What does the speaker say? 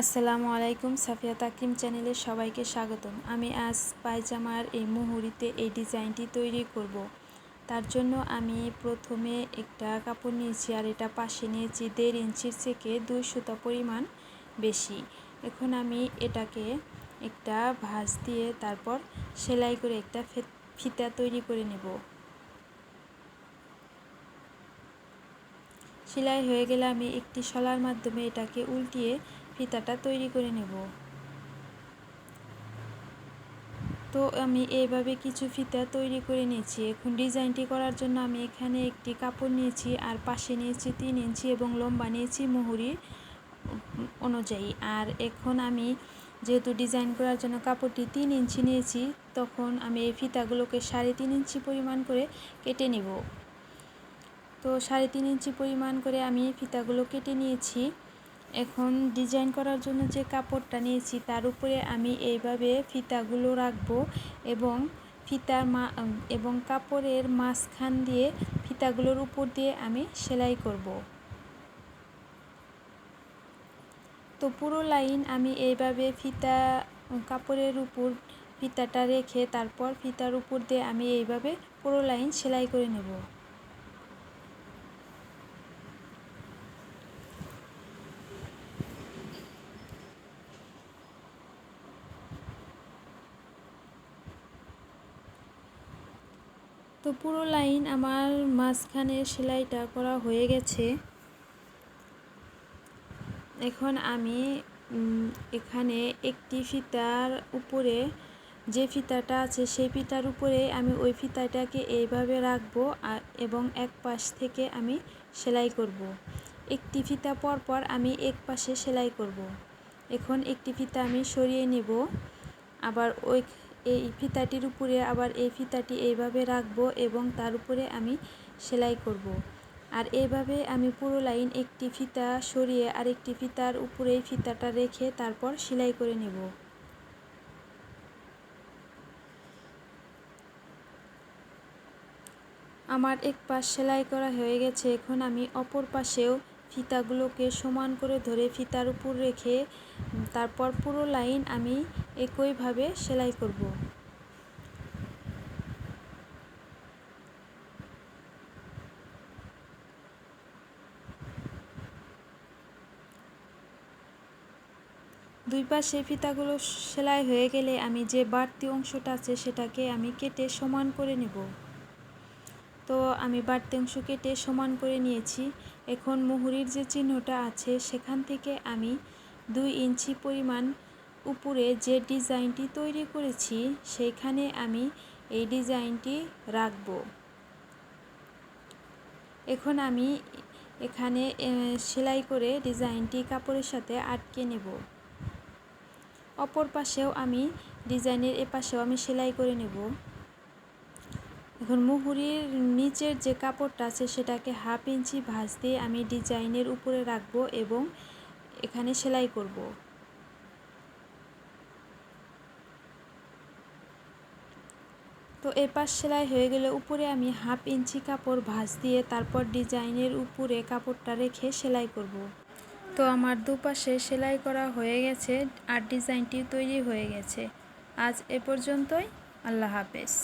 আসসালামু আলাইকুম সাফিয়া তাকিম চ্যানেলে সবাইকে স্বাগতম। আমি আজ পায়জামার এই মুহুরিতে এই ডিজাইনটি তৈরি করব। তার জন্য আমি প্রথমে একটা কাপড় নিয়েছি আর এটা পাশে নিয়েছি দেড় ইঞ্চির থেকে দুই সুতা পরিমাণ বেশি। এখন আমি এটাকে একটা ভাঁজ দিয়ে তারপর সেলাই করে একটা ফিতা তৈরি করে নেব। সেলাই হয়ে গেলে আমি একটি শলার মাধ্যমে এটাকে উল্টিয়ে ফিতাটা তৈরি করে নেব। তো আমি এইভাবে কিছু ফিতা তৈরি করে নিয়েছি। এখন ডিজাইনটি করার জন্য আমি এখানে একটি কাপড় নিয়েছি আর পাশে নিয়েছি তিন ইঞ্চি এবং লম্বা নিয়েছি মুহুরি অনুযায়ী। আর এখন আমি যেহেতু ডিজাইন করার জন্য কাপড়টি তিন ইঞ্চি নিয়েছি, তখন আমি এই ফিতাগুলোকে সাড়ে তিন ইঞ্চি পরিমাণ করে কেটে নেব। তো সাড়ে তিন ইঞ্চি পরিমাণ করে আমি ফিতাগুলো কেটে নিয়েছি। এখন ডিজাইন করার জন্য যে কাপড়টা নিয়েছি, তার উপরে আমি এইভাবে ফিতাগুলো রাখব এবং ফিতার মা, এবং কাপড়ের মাঝখান দিয়ে ফিতাগুলোর উপর দিয়ে আমি সেলাই করব। তো পুরো লাইন আমি এইভাবে ফিতা, কাপড়ের উপর ফিতাটা রেখে তারপর ফিতার উপর দিয়ে আমি এইভাবে পুরো লাইন সেলাই করে নেব। তো পুরো লাইন আমার মাঝখানে সেলাইটা করা হয়ে গেছে এখন আমি এখানে একটি ফিতার উপরে যে ফিতাটা আছে সেই ফিতার উপরে আমি ওই ফিতাটাকে এইভাবে রাখব এবং এক পাশ থেকে আমি সেলাই করব। একটি ফিতা পর পর আমি এক পাশে সেলাই করব। এখন একটি ফিতা আমি সরিয়ে নেব, আবার ওই এই ফিতাটির উপরে আবার এই ফিতাটি এইভাবে রাখব এবং তার উপরে আমি সেলাই করব। আর এইভাবে আমি পুরো লাইন একটি ফিতা সরিয়ে আরেকটি ফিতার উপরে ফিতাটা রেখে তারপর সেলাই করে নেব আমার এক পাশ সেলাই করা হয়ে গেছে এখন আমি অপর পাশেও ফিতাগুলোকে সমান করে ধরে ফিতার উপর রেখে তারপর পুরো লাইন আমি একইভাবে সেলাই করব। দুই পাশে ফিতাগুলো সেলাই হয়ে গেলে আমি যে বাড়তি অংশটা আছে সেটাকে আমি কেটে সমান করে নেব। তো আমি বাড়তি অংশ কেটে সমান করে নিয়েছি। এখন মুহুরির যে চিহ্নটা আছে, সেখান থেকে আমি দুই ইঞ্চি পরিমাণ উপরে যে ডিজাইনটি তৈরি করেছি, সেইখানে আমি এই ডিজাইনটি রাখব। এখন আমি এখানে সেলাই করে ডিজাইনটি কাপড়ের সাথে আটকে নেব। অপর পাশেও আমি ডিজাইনের এ পাশেও আমি সেলাই করে নেব। এখন মুহুরির নিচের যে কাপড়টা আছে সেটাকে হাফ ইঞ্চি ভাঁজ দিয়ে আমি ডিজাইনের উপরে রাখব এবং এখানে সেলাই করব। তো এপাশ সেলাই হয়ে গেলে উপরে আমি হাফ ইঞ্চি কাপড় ভাঁজ দিয়ে তারপর ডিজাইনের উপরে কাপড়টা রেখে সেলাই করব। তো আমার দুপাশে সেলাই করা হয়ে গেছে আর ডিজাইনটি তৈরি হয়ে গেছে। আজ এ পর্যন্তই। আল্লাহ হাফেজ।